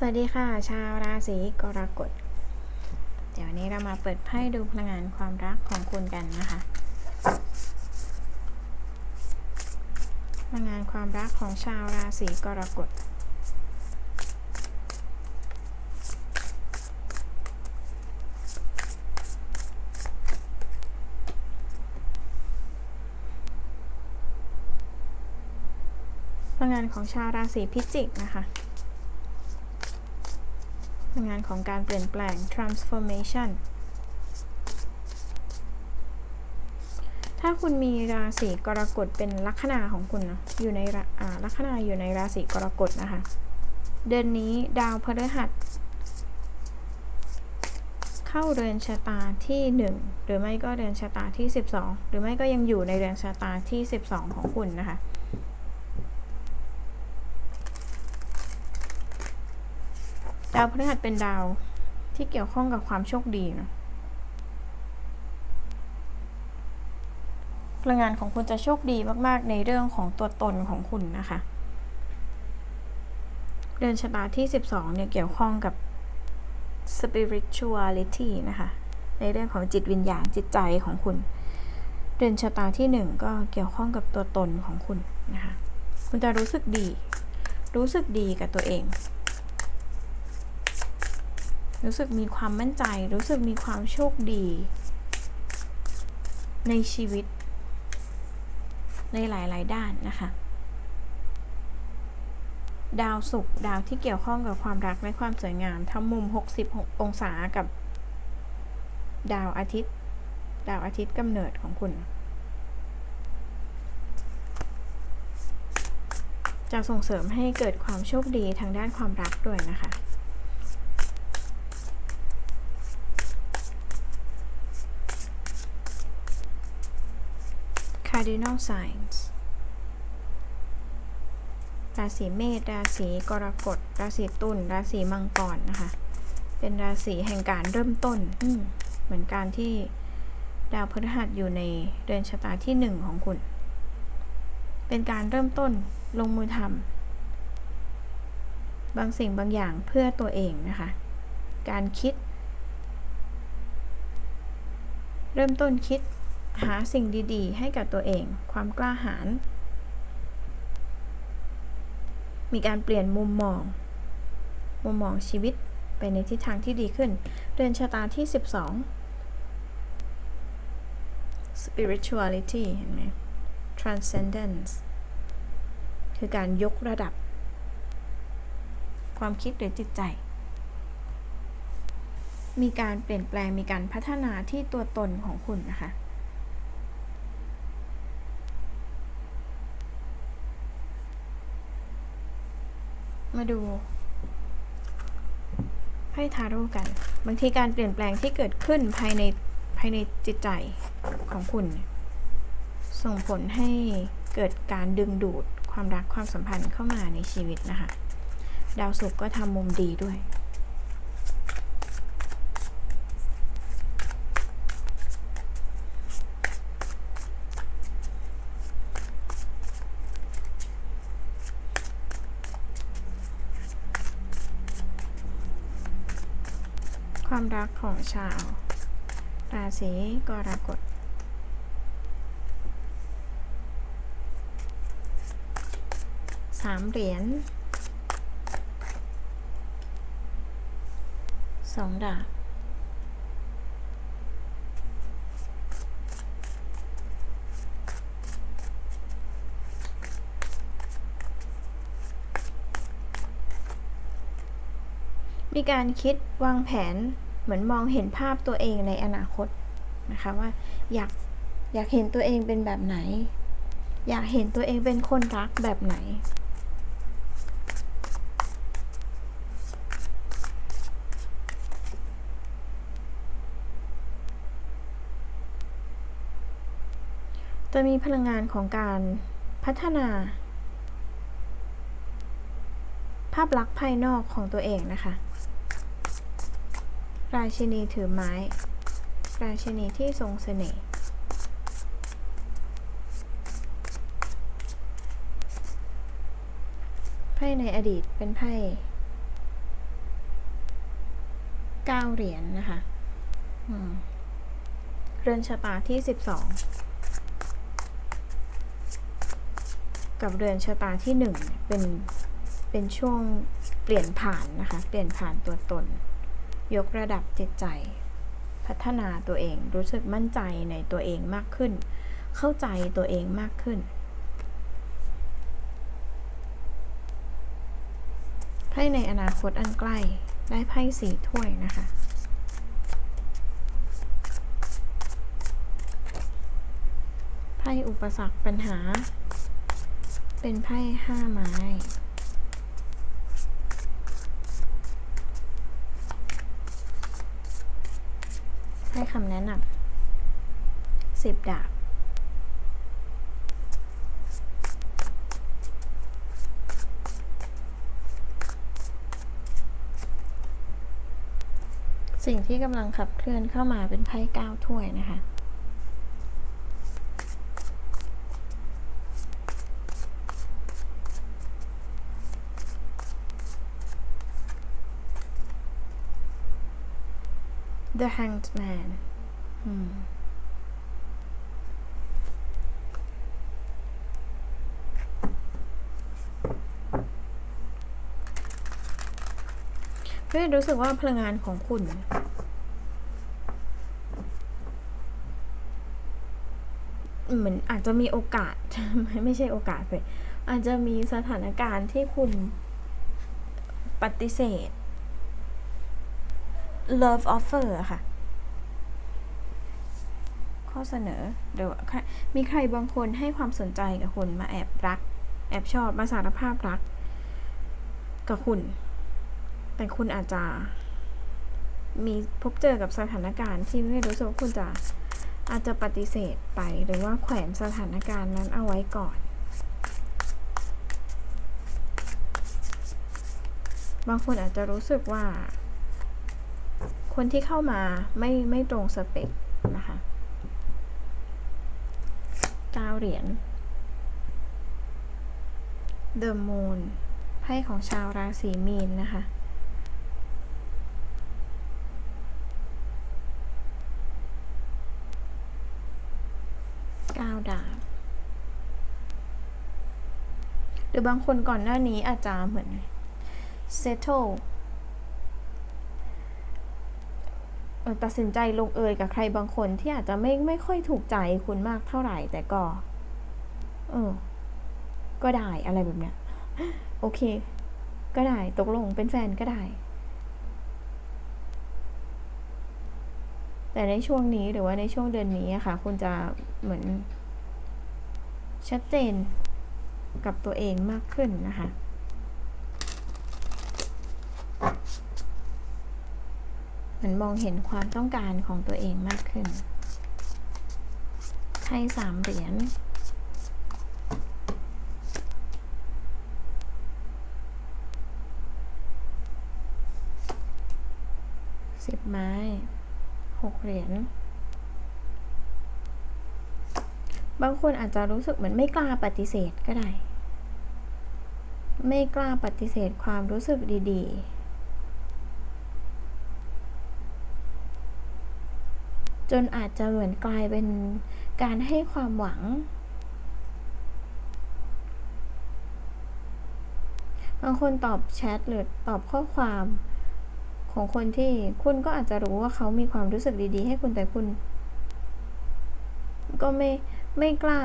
สวัสดีค่ะ ชาวราศีกรกฎ เดี๋ยววันนี้เรามาเปิดไพ่ดูพลังงานความรักของคุณกันนะคะ พลังงานความรักของชาวราศีกรกฎพลังงานของชาวราศีพิจิกนะคะ ลังงานของการเปลี่ยนแปลง transformation ถ้าคุณมีราศีกรกฎเป็นลัคนาของคุณนะอยู่ในลัคนาอยู่ในราศีกรกฎนะคะ เดือนนี้ดาวพฤหัส เข้าเรือนชะตาที่ 1 หรือไม่ก็เรือนชะตาที่ 12 หรือไม่ก็ยังอยู่ในเรือนชะตาที่ 12 ของคุณนะคะ ดาวพฤหัสเป็นดาวที่เกี่ยวข้องกับความโชคดีนะพลังงานของคุณจะโชคดีมากๆ ในเรื่องของตัวตนของคุณนะคะ เดือนชะตาที่ 12 เนี่ยเกี่ยวข้องกับ spirituality นะคะ ในเรื่องของจิตวิญญาณจิตใจของคุณ เดือนชะตาที่ 1 ก็เกี่ยวข้องกับตัวตนของคุณนะคะ คุณจะรู้สึกดี รู้สึกดีกับตัวเอง รู้สึกมีความมั่นใจ รู้สึกมีความโชคดี ในชีวิต ในหลาย ๆ ด้านนะคะ ดาวศุกร์ดาวที่เกี่ยวข้องกับความรักและความสวยงามทำมุม66องศากับ ดาวอาทิตย์ ดาวอาทิตย์กำเนิดของคุณ จะส่งเสริมให้เกิดความโชคดีทางด้านความรักด้วยนะคะ cardinal signs ราศีเมษราศีกรกฎราศีตุลราศีมังกรนะคะ เป็นราศีแห่งการเริ่มต้นอืเหมือนการที่ดาวพฤหัสอยู่ในเดือนชะตาที่หนึ่งของคุณ เป็นการเริ่มต้นลงมือทำบางสิ่งบางอย่างเพื่อตัวเองนะคะ การคิด เริ่มต้นคิด หาสิ่งดีๆ ให้กับตัวเอง ความกล้าหาญ มีการเปลี่ยนมุมมอง มุมมองชีวิตไปในทิศทางที่ดีขึ้น เดือนชะตาที่ 12 spirituality เห็นไหม transcendence คือการยกระดับ ความคิดหรือจิตใจ มีการเปลี่ยนแปลงมีการพัฒนาที่ตัวตนของคุณนะคะ มาดูไพ่ทาโร่กัน บางทีการเปลี่ยนแปลงที่เกิดขึ้นภายในภายในจิตใจของคุณ ส่งผลให้เกิดการดึงดูดความรักความสัมพันธ์เข้ามาในชีวิตนะคะ ดาวศุกร์ก็ทำมุมดีด้วย ความรักของชาว ราศีกรกฎสามเหรียญสองดาบมีการคิดวางแผน เหมือนมองเห็นภาพตัวเองในอนาคตนะคะว่าอยากอยากเห็นตัวเองเป็นแบบไหน อยากเห็นตัวเองเป็นคนรักแบบไหน จะมีพลังงานของการพัฒนา ภาพลักษณ์ภายนอกของตัวเองนะคะ ราชินีถือไม้ ราชินีที่ทรงเสน่ห์ไพ่ในอดีตเป็นไพ่เก้าเหรียญนนะคะเรือนชะตาที่สิบสองกับเรือนชะตาที่หนึ่งเนี่ยเป็นเป็นช่วงเปลี่ยนผ่านนะคะ เปลี่ยนผ่านตัวตน ยกระดับจิตใจ พัฒนาตัวเองรู้สึกมั่นใจในตัวเองมากขึ้น เข้าใจตัวเองมากขึ้น ไพ่ในอนาคตอันใกล้ได้ไพ่สีถ้วยนะคะไพ่อุปสรรคปัญหา เป็นไพ่ห้าไม้ ให้คำแนะนำสิบดาบสิ่งที่กำลังขับเคลื่อนเข้ามาเป็นไพ่เก้าถ้วยนะคะ The Hanged Man อืมเฮ้ยรู้สึกว่าพลังงานของคุณเหมือนอาจจะมีโอกาส ไม่ใช่โอกาสเลยอาจจะมีสถานการณ์ที่คุณปฏิเสธ love offer อะค่ะ ข้อเสนอเดี๋ยวมีใครบางคนให้ความสนใจกับคุณมาแอบรัก แอบชอบมาสารภาพรัก กับคุณ แต่คุณอาจจะ มีพบเจอกับสถานการณ์ที่ไม่รู้สึกว่าคุณจะอาจจะปฏิเสธไปหรือว่าแขวนสถานการณ์นั้นเอาไว้ก่อน บางคนอาจจะรู้สึกว่า คนที่เข้ามาไม่ไม่ตรงสเปคนะคะเก้าเหรียญ The Moon ไพ่ของชาวราศีมีนนะคะ ก้าดาบ หรือบางคนก่อนหน้านี้อาจจะเหมือน settle เอ่อ ตัดสินใจลงเอยกับใครบางคนที่อาจจะไม่ไม่ค่อยถูกใจคุณมากเท่าไหร่ แต่ก็ เออ ก็ได้อะไรแบบเนี้ย โอเค ก็ได้ตกลงเป็นแฟนก็ได้ แต่ในช่วงนี้หรือว่าในช่วงเดือนนี้อะค่ะ คุณจะเหมือน ชัดเจนกับตัวเองมากขึ้นนะคะ เหมือนมองเห็นความต้องการของตัวเองมากขึ้น ให้สามเหรียญสิบไม้หกเหรียญบางคนอาจจะรู้สึกเหมือนไม่กล้าปฏิเสธก็ได้ ไม่กล้าปฏิเสธความรู้สึกดี ๆ จนอาจจะเหมือนกลายเป็นการให้ความหวัง บางคนตอบแชทหรือตอบข้อความของคนที่คุณก็อาจจะรู้ว่าเขามีความรู้สึกดีๆ ให้คุณแต่คุณ ก็ไม่ไม่กล้า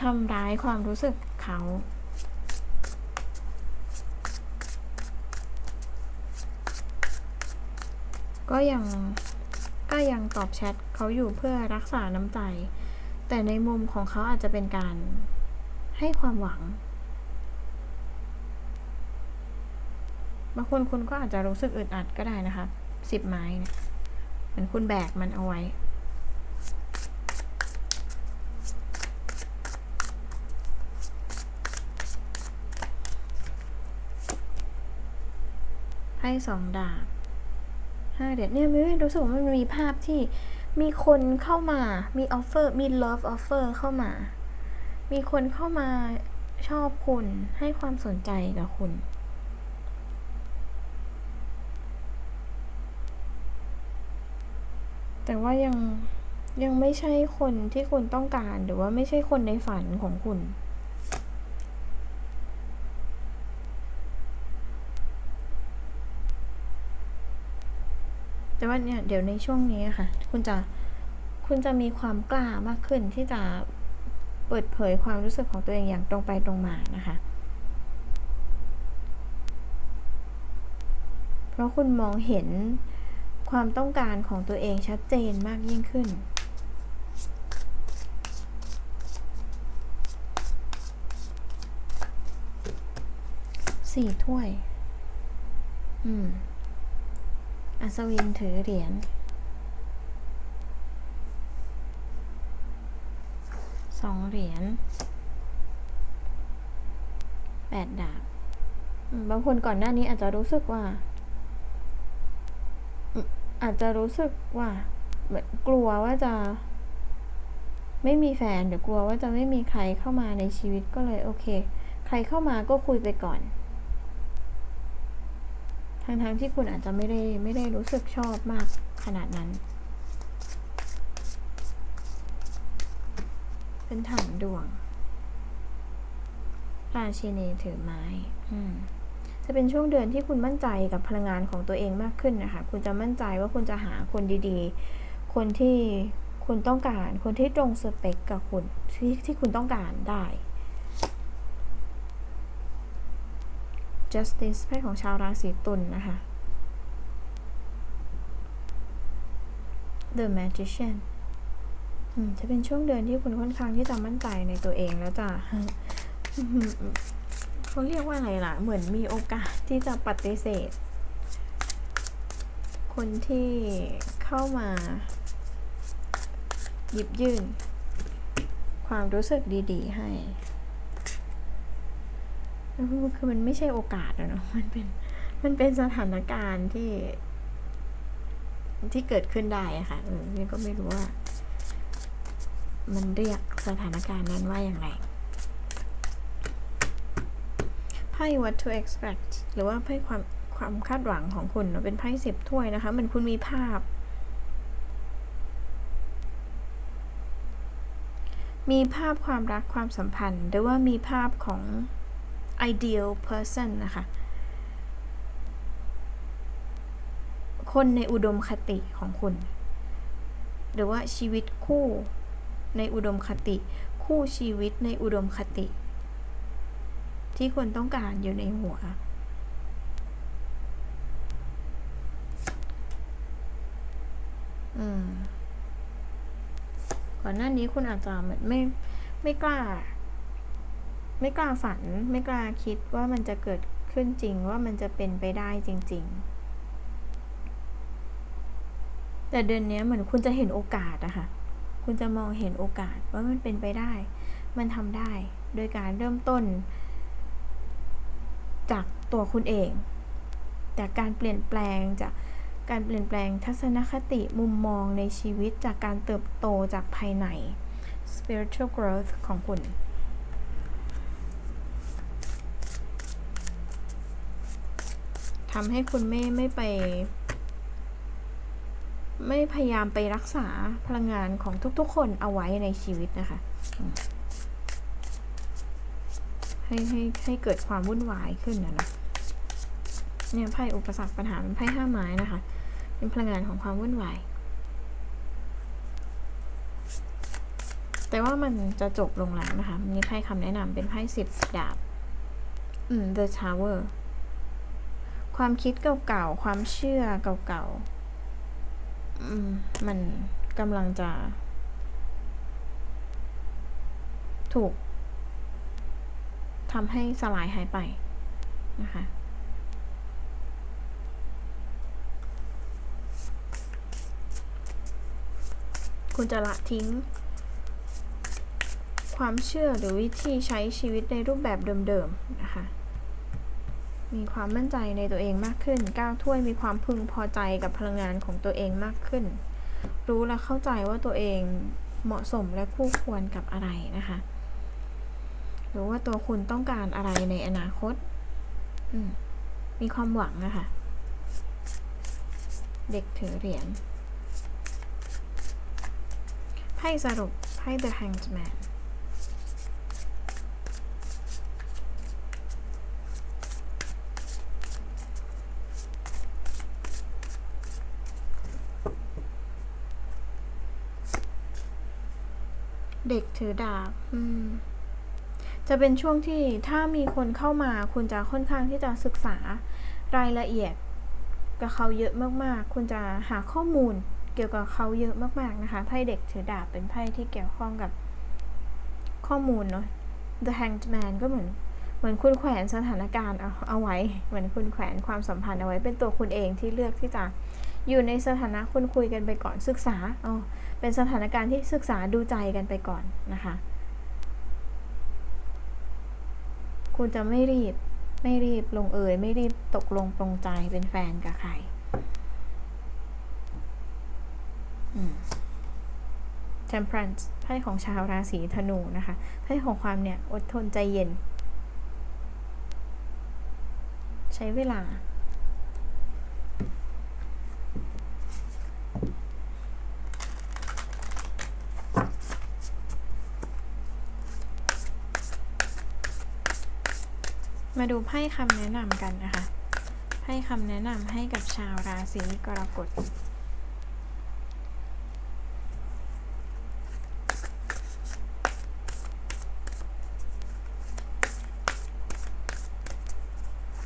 ทำร้ายความรู้สึกเขาก็ยัง ก็ยังตอบแชทเขาอยู่เพื่อรักษาน้ำใจ แต่ในมุมของเขาอาจจะเป็นการให้ความหวัง บางคนคุณก็อาจจะรู้สึกอึดอัดก็ได้นะคะสิบไม้เนี่ยเหมือนคุณแบกมันเอาไว้ไพ่สองดาบ ห้าเดือนเนี่ยมิวรู้สึกว่ามันมีภาพที่มีคนเข้ามา มีออฟเฟอร์ มีลิฟออฟเฟอร์เข้ามา มีคนเข้ามาชอบคุณ ให้ความสนใจกับคุณ แต่ว่ายังยังไม่ใช่คนที่คุณต้องการ หรือว่าไม่ใช่คนในฝันของคุณ แต่ว่าเนี่ยเดี๋ยวในช่วงนี้ค่ะ คุณจะคุณจะมีความกล้ามากขึ้นที่จะเปิดเผยความรู้สึกของตัวเองอย่างตรงไปตรงมานะคะ เพราะคุณมองเห็นความต้องการของตัวเองชัดเจนมากยิ่งขึ้น สี่ถ้วย อืม อัศวินถือเหรียญสองเหรียญแปดดาบบางคนก่อนหน้านี้อาจจะรู้สึกว่า อาจจะรู้สึกว่าเหมือนกลัวว่าจะ ไม่มีแฟนหรือกลัวว่าจะไม่มีใครเข้ามาในชีวิตก็เลยโอเค ใครเข้ามาก็คุยไปก่อน ทั้งๆที่คุณอาจจะไม่ได้ไม่ได้รู้สึกชอบมากขนาดนั้น เป็นถังดวงราชินีถือไม้ อืมจะเป็นช่วงเดือนที่คุณมั่นใจกับพลังงานของตัวเองมากขึ้นนะคะ คุณจะมั่นใจว่าคุณจะหาคนดีๆ คนที่คุณต้องการ คนที่ตรงสเปคกับคุณที่ที่คุณต้องการได้ justice ไพ่ของชาวราศีตุลนนะคะ the magician จะเป็นช่วงเดือนที่คุณค่อนข้างที่จะมั่นใจในตัวเองแล้วจะเขาเรียกว่าอะไรล่ะ เหมือนมีโอกาสที่จะปฏิเสธ คนที่เข้ามา หยิบยื่น ความรู้สึกดี ๆ ให้ คือมันไม่ใช่โอกาสอะเนาะมันเป็นมันเป็นสถานการณ์ที่ ที่เกิดขึ้นได้อะค่ะออนี่ก็ไม่รู้ว่า มันเรียกสถานการณ์นั้นว่าอย่างไรไพ่ what to expect หรือว่าไพ่ความความคาดหวังของคุณเป็นไพ่สิบถ้วยนะคะมือนคุณมีภาพ มีภาพความรักความสัมพันธ์ หรือว่ามีภาพของ ideal person นะคะ คนในอุดมคติของคุณ หรือว่าชีวิตคู่ในอุดมคติ คู่ชีวิตในอุดมคติ ที่คุณต้องการอยู่ในหัวก่อนหน้านี้คุณอาจจะเหมือนไม่ไม่กล้า ไม่กล้าฝันไม่กล้าคิดว่ามันจะเกิดขึ้นจริงว่ามันจะเป็นไปได้จริง ๆ แต่เดือนนี้เหมือนคุณจะเห็นโอกาสอะค่ะ คุณจะมองเห็นโอกาสว่ามันเป็นไปได้ มันทำได้ โดยการเริ่มต้น จากตัวคุณเองแต่การเปลี่ยนแปลงจากการเปลี่ยนแปลงทัศนคติมุมมองในชีวิตจากการเติบโตจากภายใน spiritual growth ของคุณ ทำให้คุณไม่ไม่ไป ไม่พยายามไปรักษาพลังงานของทุก ๆ คนเอาไว้ในชีวิตนะคะให้ให้ให้เกิดความวุ่นวายขึ้นนะนะเนี่ยไพ่อุปสรรคปัญหาเป็นไพ่ห้าไม้นะคะ เป็นพลังงานของความวุ่นวาย แต่ว่ามันจะจบลงแล้วนะคะ มีไพ่คำแนะนำเป็นไพ่สิบดาบ อืม The Tower ความคิดเก่าๆ ความเชื่อเก่าๆ มันกำลังจะ ถูกทำให้สลายหายไปนะคะคุณจะละทิ้ง ความเชื่อหรือวิธีใช้ชีวิตในรูปแบบเดิมๆ นะคะ มีความมั่นใจในตัวเองมากขึ้นก้าวถ้วยมีความพึงพอใจกับพลังงานของตัวเองมากขึ้น รู้และเข้าใจว่าตัวเองเหมาะสมและคู่ควรกับอะไรนะคะหรือว่าตัวคุณต้องการอะไรในอนาคต มีความหวังนะคะ เด็กถือเหรียญ ไพ่สรุป ไพ่ The Hanged Man เด็กถือดาบอืมจะเป็นช่วงที่ถ้ามีคนเข้ามาคุณจะค่อนข้างที่จะศึกษารายละเอียดกับเขาเยอะมากๆ คุณจะหาข้อมูลเกี่ยวกับเขาเยอะมากๆนะคะไพ่เด็กถือดาบเป็นไพ่ที่เกี่ยวข้องกับข้อมูลเนาะ The Hanged Man ก็เหมือนเหมือนคุณแขวนสถานการณ์เอาเอาไว้ เหมือนคุณแขวนความสัมพันธ์เอาไว้เป็นตัวคุณเองที่เลือกที่จะ อยู่ในสถานะคุณคุยกันไปก่อนศึกษาอ๋อเป็นสถานการณ์ที่ศึกษาดูใจกันไปก่อนนะคะ คุณจะไม่รีบไม่รีบลงเอยไม่รีบตกลงปรงใจเป็นแฟนกับใคร Temperance ไพ่ของชาวราศีธนูนะคะไพ่ของความเนี่ย อดทนใจเย็น ใช้เวลา มาดูไพ่คำแนะนำกันนะคะไพ่คำแนะนำให้กับชาวราศีกรกฎ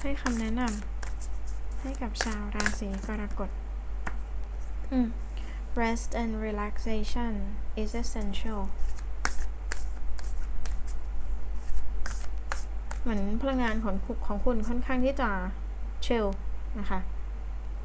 ให้คำแนะนำให้กับชาวราศีกรกฎอืม rest and relaxation is essential เหมือนพลังงานของคุของคุณค่อนข้างที่จะเชลนะคะ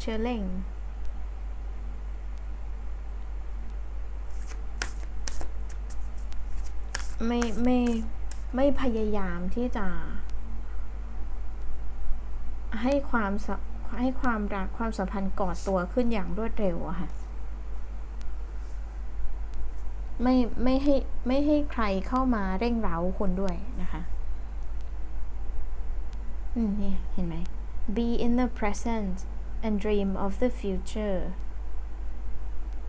เชลเล่งไม่ไม่ไม่พยายามที่จะ ให้ความให้ความรักความสัมพันธ์ก่อตัวขึ้นอย่างรวดเร็วอะค่ะไม่ไม่ให้ไม่ให้ใครเข้ามาเร่งเร้าคุณด้วยนะคะ นี่เห็นไหม be in the present and dream of the future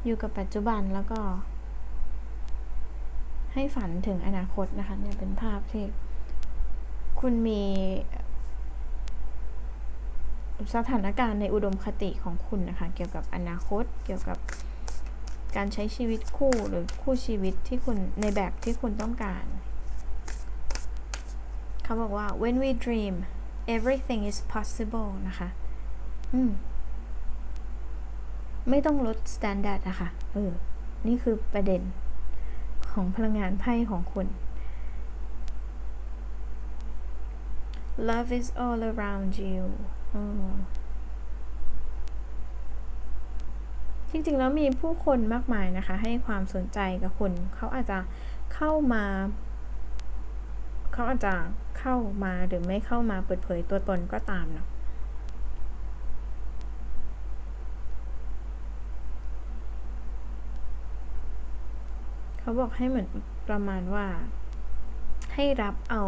อยู่กับปัจจุบันแล้วก็ ให้ฝันถึงอนาคตนะคะ เนี่ยเป็นภาพที่ คุณมี สถานการณ์ในอุดมคติของคุณนะคะ เกี่ยวกับอนาคต เกี่ยวกับการใช้ชีวิตคู่หรือคู่ชีวิตที่คุณในแบบที่คุณต้องการ เขาบอกว่า when we dream everything is possible นะคะอืมไม่ต้องลด standard นะคะเออ นี่คือประเด็นของพลังงานไพ่ของคุณ love is all around you อจริงๆ แล้วมีผู้คนมากมายนะคะ ให้ความสนใจกับคุณ เขาอาจจะเข้ามา เขาอาจจะเข้ามาหรือไม่เข้ามาเปิดเผยตัวตนก็ตามเนาะเขาบอกให้เหมือนประมาณว่า ให้รับเอา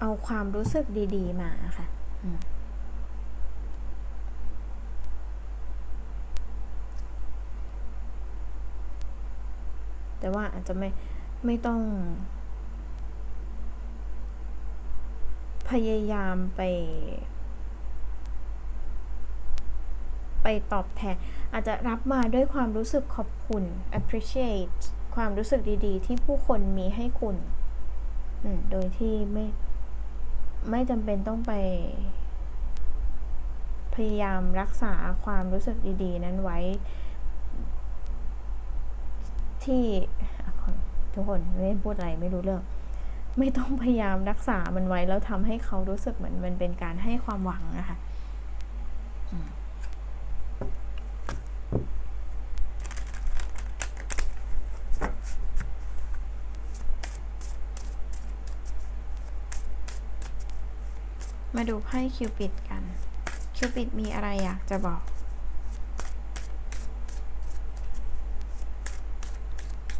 เอาความรู้สึกดี ๆ มาค่ะ แต่ว่าอาจจะไม่ไม่ต้อง พยายามไป ไปตอบแทน อาจจะรับมาด้วยความรู้สึกขอบคุณ appreciate ความรู้สึกดี ๆ ที่ผู้คนมีให้คุณโดยที่ไม่ไม่จำเป็นต้องไป พยายามรักษาความรู้สึกดี ๆ นั้นไว้ ที่ ทุกคนไม่พูดอะไรไม่รู้เรื่อง ไม่ต้องพยายามรักษามันไว้แล้วทำให้เขารู้สึกเหมือนมันเป็นการให้ความหวังนะคะมมาดูไพ่คิวปิดกัน คิวปิดมีอะไรอยากจะบอก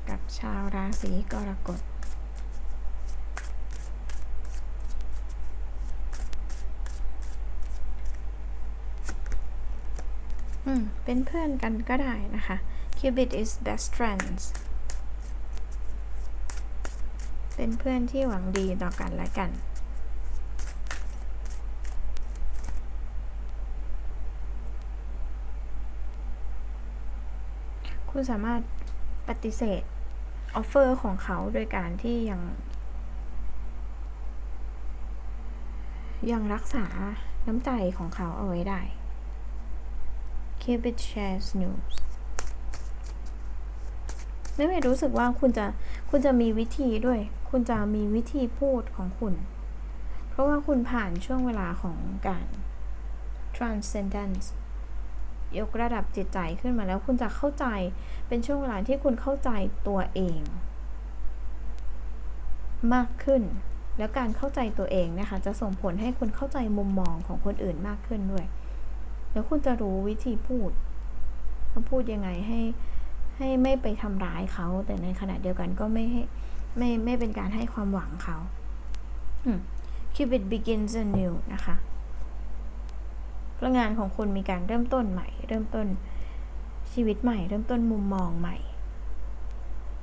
กับ ชาวราศีกรกฎอืม เป็นเพื่อนกันก็ได้นะคะ Cupid is best friends เป็นเพื่อนที่หวังดีต่อกันและกัน คุณสามารถปฏิเสธ ออฟเฟอร์ของเขาโดยการที่ยัง ยังรักษาน้ำใจของเขาเอาไว้ได้ Cupid shares news ไม่ไม่รู้สึกว่าคุณจะคุณจะมีวิธีด้วย คุณจะมีวิธีพูดของคุณ เพราะว่าคุณผ่านช่วงเวลาของการ transcendence ยกระดับจิตใจขึ้นมาแล้วคุณจะเข้าใจ เป็นช่วงเวลาที่คุณเข้าใจตัวเอง มากขึ้น แล้วการเข้าใจตัวเองนะคะ จะส่งผลให้คุณเข้าใจมุมมองของคนอื่นมากขึ้นด้วย แล้วคุณจะรู้วิธีพูดว่าพูดยังไงให้ให้ไม่ไปทำร้ายเขา แต่ในขณะเดียวกันก็ไม่ให้ไม่ไม่เป็นการให้ความหวังเขาอืม Cupid begins anew นะคะพลังงานของคุณมีการเริ่มต้นใหม่ เริ่มต้น ชีวิตใหม่ เริ่มต้นมุมมองใหม่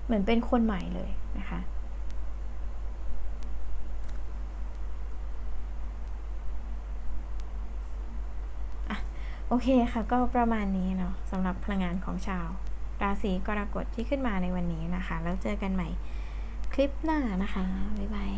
เหมือนเป็นคนใหม่เลยนะคะ โอเคค่ะ ก็ประมาณนี้เนาะสำหรับพลังงานของชาว ราศีกรกฎที่ขึ้นมาในวันนี้นะคะ แล้วเจอกันใหม่คลิปหน้านะคะ บ๊ายบาย